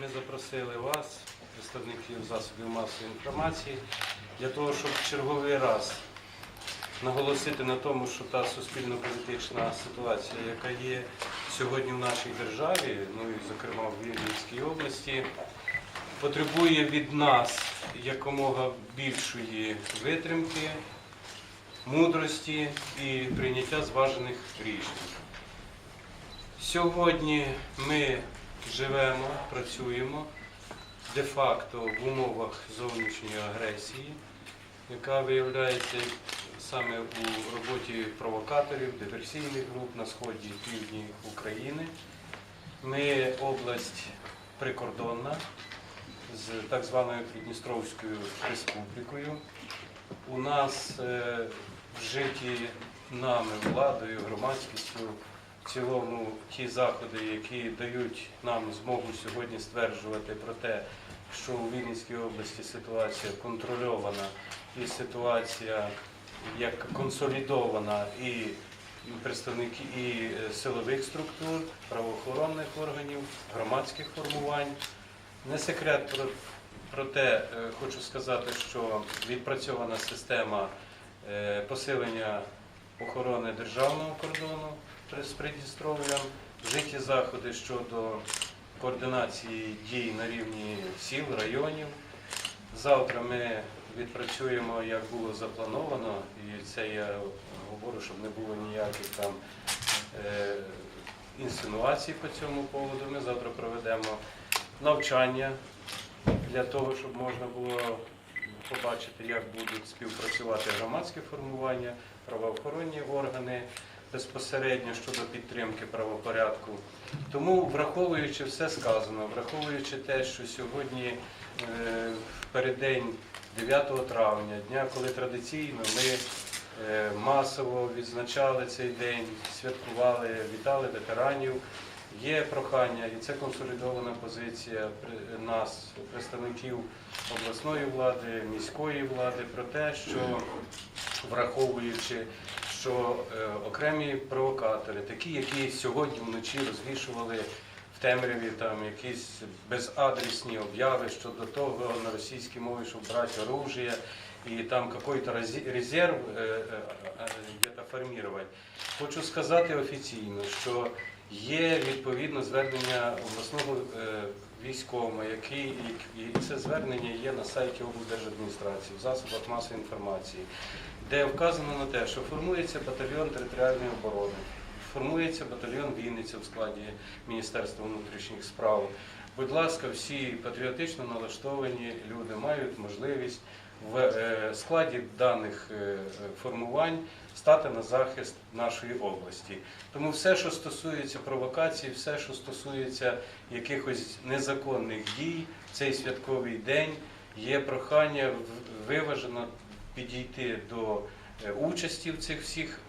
ми запросили вас, представників засобів масової інформації, для того, щоб в черговий раз наголосити на тому, що та суспільно-політична ситуація, яка є сьогодні в нашій державі, ну і зокрема в Вінницькій області, потребує від нас якомога більшої витримки, мудрості і прийняття зважених рішень. Сьогодні ми живемо, працюємо де-факто в умовах зовнішньої агресії, яка виявляється саме у роботі провокаторів, диверсійних груп на сході і півдні України. Ми область прикордонна з так званою Придністровською республікою. У нас е, вжиті нами, владою, громадськістю в цілому ті заходи, які дають нам змогу сьогодні стверджувати про те, що у Вінницькій області ситуація контрольована і ситуація як консолідована і представники і е, силових структур, правоохоронних органів, громадських формувань. Не секрет про, про те, е, хочу сказати, що відпрацьована система е, посилення охорони державного кордону Придністров'ям, вжиті заходи щодо координації дій на рівні сіл, районів. Завтра ми відпрацюємо, як було заплановано, і це я говорю, щоб не було ніяких там е, інсинуацій по цьому поводу. Ми завтра проведемо навчання для того, щоб можна було побачити, як будуть співпрацювати громадські формування, правоохоронні органи безпосередньо щодо підтримки правопорядку. Тому, враховуючи все сказано, враховуючи те, що сьогодні е, в переддень 9 травня, дня, коли традиційно ми е, масово відзначали цей день, святкували, вітали ветеранів. Є прохання, і це консолідована позиція нас, представників обласної влади, міської влади, про те, що враховуючи, що е, окремі провокатори, такі, які сьогодні вночі розвішували в темряві там якісь безадресні обяви щодо того на російській мові, щоб брати оружие і там какой-то резерв е, е, где-то. Хочу сказати офіційно, що є відповідно звернення обласного е, військового, який і це звернення є на сайті облдержадміністрації, в засобах масової інформації, де вказано на те, що формується батальйон територіальної оборони, формується батальйон Вінниця в складі Міністерства внутрішніх справ. Будь ласка, всі патріотично налаштовані люди мають можливість в е, складі даних е, формувань стати на захист нашої області. Тому все, що стосується провокацій, все, що стосується якихось незаконних дій, цей святковий день є прохання виважено підійти до е, участі в цих всіх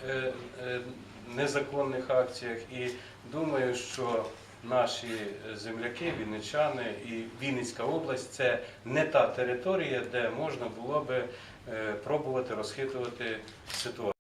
незаконних акціях. І думаю, що наші земляки, вінничани і Вінницька область це не та територія, де можна було би е, пробувати розхитувати ситуацію.